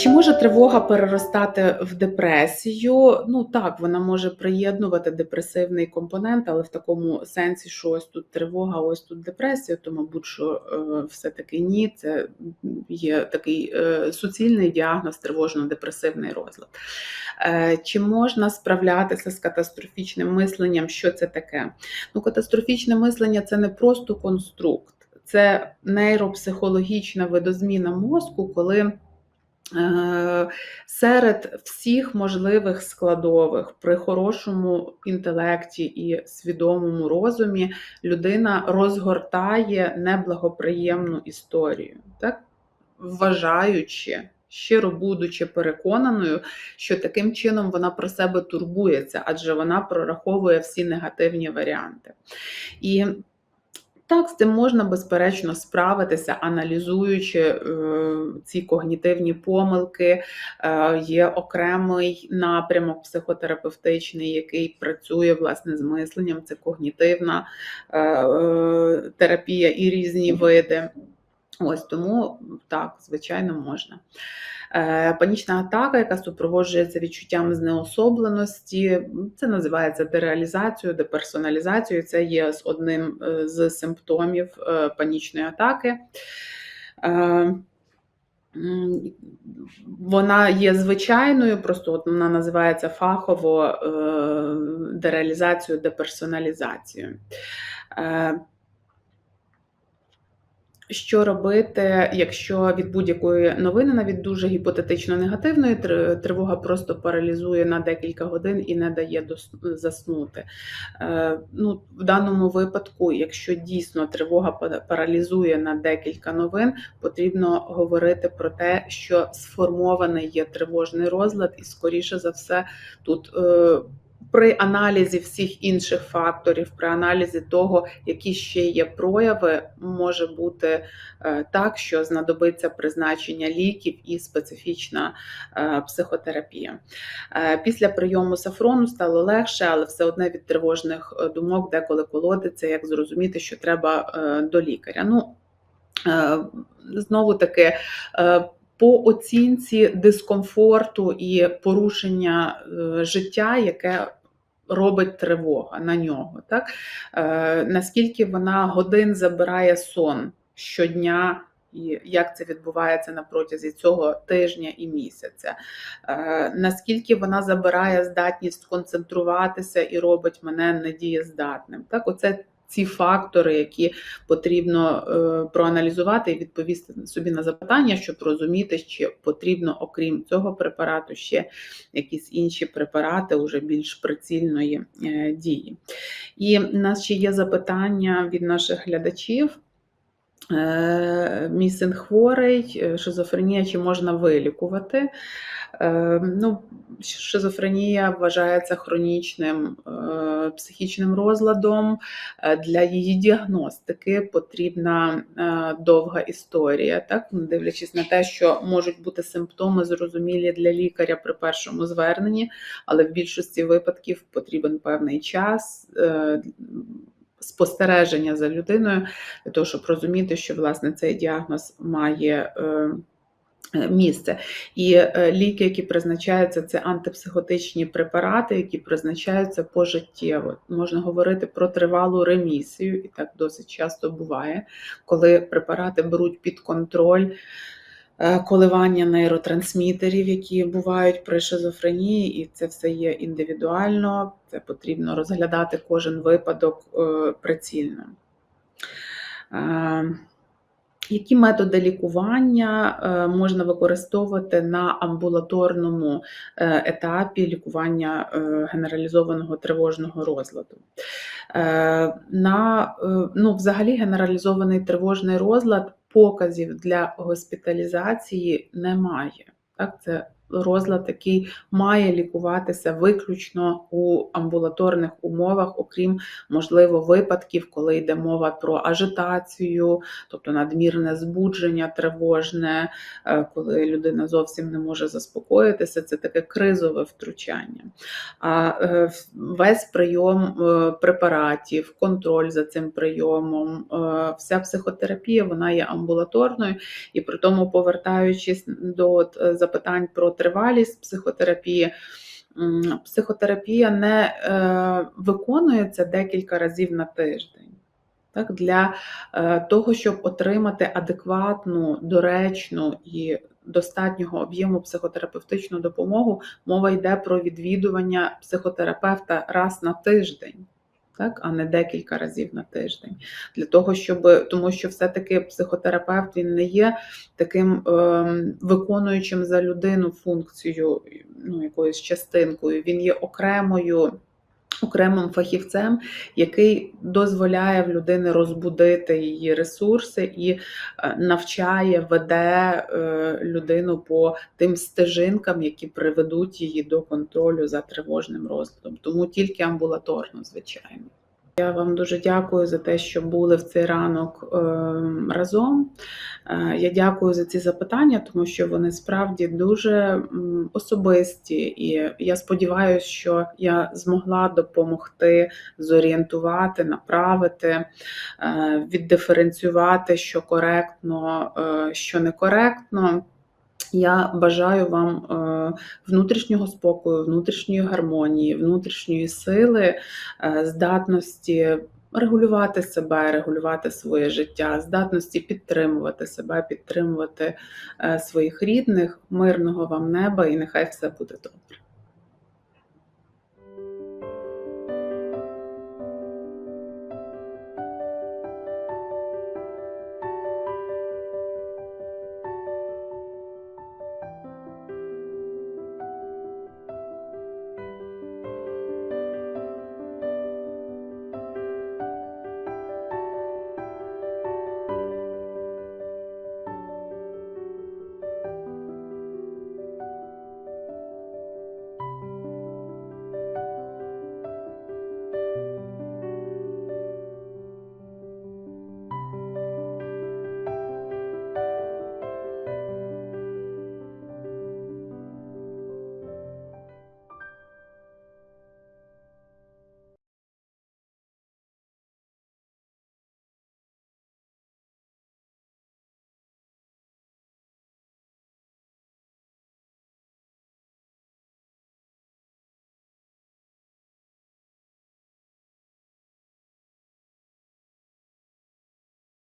Чи може тривога переростати в депресію? Ну так, вона може приєднувати депресивний компонент, але в такому сенсі, що ось тут тривога, ось тут депресія, то, мабуть, що е, все-таки ні, це є такий е, суцільний діагноз тривожно-депресивний розлад. Е, Чи можна справлятися з катастрофічним мисленням? Що це таке? Ну, Катастрофічне мислення це не просто конструкт, це нейропсихологічна видозміна мозку, коли серед всіх можливих складових при хорошому інтелекті і свідомому розумі людина розгортає неблагоприємну історію, так? вважаючи, щиро будучи переконаною, що таким чином вона про себе турбується, адже вона прораховує всі негативні варіанти. І так, з цим можна безперечно справитися, аналізуючи е, ці когнітивні помилки. Е, Є окремий напрямок психотерапевтичний, який працює власне з мисленням. Це когнітивна е, е, терапія і різні види. Ось тому так, звичайно, можна. Е, панічна атака, яка супроводжується відчуттям знеособленості, це називається дереалізацією, деперсоналізацією. Це є одним е, з симптомів е, панічної атаки. Вона є звичайною, просто от вона називається фахово дереалізацією, деперсоналізацією. Що робити, якщо від будь-якої новини, навіть дуже гіпотетично негативної, тривога просто паралізує на декілька годин і не дає заснути? Е, ну, В даному випадку, якщо дійсно тривога паралізує на декілька новин, потрібно говорити про те, що сформований є тривожний розлад, і, скоріше за все, тут е, при аналізі всіх інших факторів, при аналізі того, які ще є прояви, може бути е, так, що знадобиться призначення ліків і специфічна е, психотерапія. Е, після прийому сафрону стало легше, але все одне від тривожних думок, деколи колодиться, як зрозуміти, що треба до лікаря. Ну, Знову таки, по оцінці дискомфорту і порушення життя, яке робить тривога на нього. Так? Е, Наскільки вона годин забирає сон щодня? І як це відбувається на протязі цього тижня і місяця? Е, Наскільки вона забирає здатність концентруватися і робить мене недієздатним? Так, оце ці фактори, які потрібно е, проаналізувати і відповісти собі на запитання, щоб розуміти, чи потрібно, окрім цього препарату, ще якісь інші препарати уже більш прицільної е, дії. І в нас ще є запитання від наших глядачів. Е, мій син хворий, шизофренія чи можна вилікувати? Ну, Шизофренія вважається хронічним психічним розладом. Е, для її діагностики потрібна е, довга історія, так? дивлячись на те, що можуть бути симптоми зрозумілі для лікаря при першому зверненні, але в більшості випадків потрібен певний час. Спостереження за людиною для того, щоб розуміти, що власне цей діагноз має Е, місце. І е, ліки, які призначаються, це антипсихотичні препарати, які призначаються пожиттєво. Можна говорити про тривалу ремісію, і так досить часто буває, коли препарати беруть під контроль. Е, коливання нейротрансмітерів, які бувають при шизофренії, і це все є індивідуально, це потрібно розглядати кожен випадок прицільно. Які методи лікування е, можна використовувати на амбулаторному е, етапі лікування е, генералізованого тривожного розладу? На, ну, Взагалі, генералізований тривожний розлад показів для госпіталізації немає. Так, Це розлад, який має лікуватися виключно у амбулаторних умовах, окрім можливо випадків, коли йде мова про ажитацію, тобто надмірне збудження тривожне, е, коли людина зовсім не може заспокоїтися. Це таке кризове втручання. А е, весь прийом е, препаратів, контроль за цим прийомом, вся психотерапія вона є амбулаторною, і при тому, повертаючись до запитань про тривалість психотерапії. Психотерапія не е, виконується декілька разів на тиждень. Так, для е, того, щоб отримати адекватну, доречну і достатнього об'єму психотерапевтичну допомогу, мова йде про відвідування психотерапевта раз на тиждень. Так, а не декілька разів на тиждень. Для того, щоб, тому що все-таки психотерапевт він не є таким ем, виконуючим за людину функцію, ну, якоюсь частинкою, він є окремою. Окремим фахівцем, який дозволяє в людини розбудити її ресурси і е, навчає, веде е, людину по тим стежинкам, які приведуть її до контролю за тривожним розладом. Тому тільки амбулаторно, звичайно. Я вам дуже дякую за те, що були в цей ранок е, разом. Е, Я дякую за ці запитання, тому що вони справді дуже особисті, і я сподіваюся, що я змогла допомогти зорієнтувати, направити, е, віддиференціювати, що коректно, е, що некоректно. Я бажаю вам е, внутрішнього спокою, внутрішньої гармонії, внутрішньої сили, е, здатності регулювати себе, регулювати своє життя, здатності підтримувати себе, підтримувати е, своїх рідних, мирного вам неба, і нехай все буде добре.